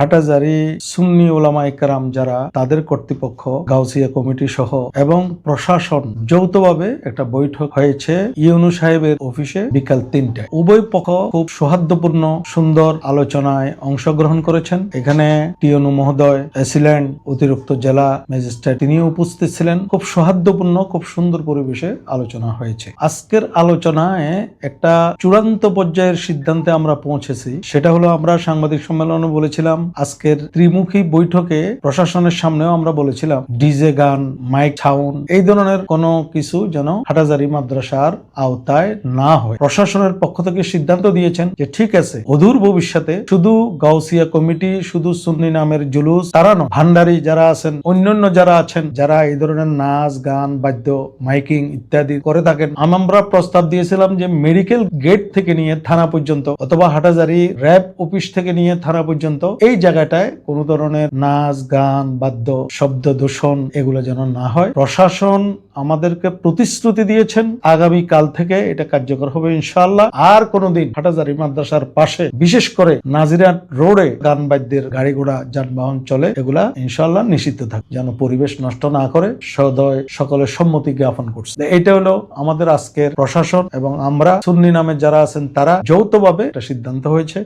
হাটাজারি সুন্নি ওলামা একরাম যারা, তাদের কর্তৃপক্ষ, গাউসিয়া কমিটি সহ এবং প্রশাসন যৌথভাবে একটা বৈঠক হয়েছে ইউনু সাহেবের অফিসে বিকাল তিনটায়। উভয় পক্ষ খুব সৌহার্দ্যপূর্ণ, সুন্দর আলোচনায় অংশগ্রহণ করেছেন। এখানে টিয়নু মহোদয় এসিল্যান্ড অতিরিক্ত জেলা ম্যাজিস্ট্রেট, তিনিও উপস্থিত ছিলেন। খুব সৌহার্দ্যপূর্ণ, খুব সুন্দর পরিবেশে আলোচনা হয়েছে। আজকের আলোচনায় একটা চূড়ান্ত পর্যায়ের সিদ্ধান্তে আমরা পৌঁছেছি। সেটা হলো আমরা সাংবাদিক সম্মেলনে বলেছিলাম আজকের ত্রিমুখী বৈঠকে প্রশাসনের সামনেও আমরা বলেছিলাম, ডিজে গান, মাইক ছাউন এই ধরনের কোনো কিছু যেন হাটাজারি মাদ্রাসার আওতায় না হয়। প্রশাসনের পক্ষ থেকে সিদ্ধান্ত দিয়েছেন যে ঠিক আছে, অদূর ভবিষ্যতে শুধু গাউসিয়া কমিটি, শুধু সুন্নি নামের জুলুস, তারা নয়, ভান্ডারি যারা আছেন, অন্যান্য যারা আছেন, যারা এই ধরনের নাচ, গান, বাদ্য, মাইকিং ইত্যাদি করে থাকেন আমরা প্রস্তাব দিয়েছিলাম যে মেডিকেল গেট থেকে নিয়ে থানা পর্যন্ত অথবা হাটাজারি র্যাব অফিস থেকে নিয়ে থানা পর্যন্ত এই জায়গাটায় কোনো ধরনের নাচ, গান, বাদ্য, শব্দ দূষণ এগুলো যেন না হয়। প্রশাসন আমাদেরকে প্রতিশ্রুতি দিয়েছেন আগামী কাল থেকে এটা কার্যকর হবে ইনশাআল্লাহ। আর কোনোদিন হাটাজারি মাদ্রাসার পাশে বিশেষ করে নাজিরাট রোডে গান বাদ্যের গাড়ি ঘোড়া, যানবাহন চলে, এগুলা ইনশাআল্লাহ নিষিদ্ধ থাকে, যেন পরিবেশ নষ্ট না করে সদয় সকলের সম্মতি জ্ঞাপন করছে। এটা হলো আমাদের আজকের প্রশাসন এবং আমরা সুন্নি নামে যারা আছেন তারা যৌথভাবে এটা সিদ্ধান্ত হয়েছে।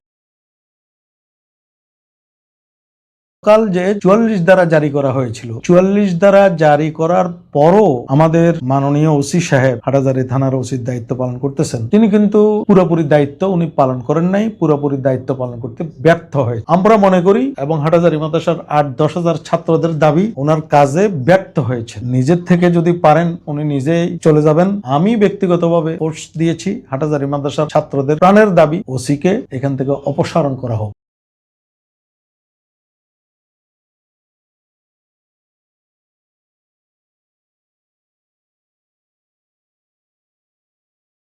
কাল যে চুয়াল্লিশ দ্বারা জারি করা হয়েছিল। চুয়াল্লিশ দ্বারা জারি করার পরও আমাদের মাননীয় ওসি সাহেব হাটাজারি থানার ওসির দায়িত্ব পালন করতেছেন। তিনি কিন্তু পুরোপুরি দায়িত্ব উনি পালন করেন নাই, পুরোপুরি দায়িত্ব পালন করতে ব্যর্থ হয় আমরা মনে করি এবং হাটাজারি মাদ্রাসার আট, দশ হাজার ছাত্রদের দাবি ওনার কাজে ব্যর্থ হয়েছে। নিজের থেকে যদি পারেন উনি নিজেই চলে যাবেন। আমি ব্যক্তিগতভাবে পোস্ট দিয়েছি হাটাজারি মাদ্রাসার ছাত্রদের প্রাণের দাবি, ওসিকে এখান থেকে অপসারণ করা হোক।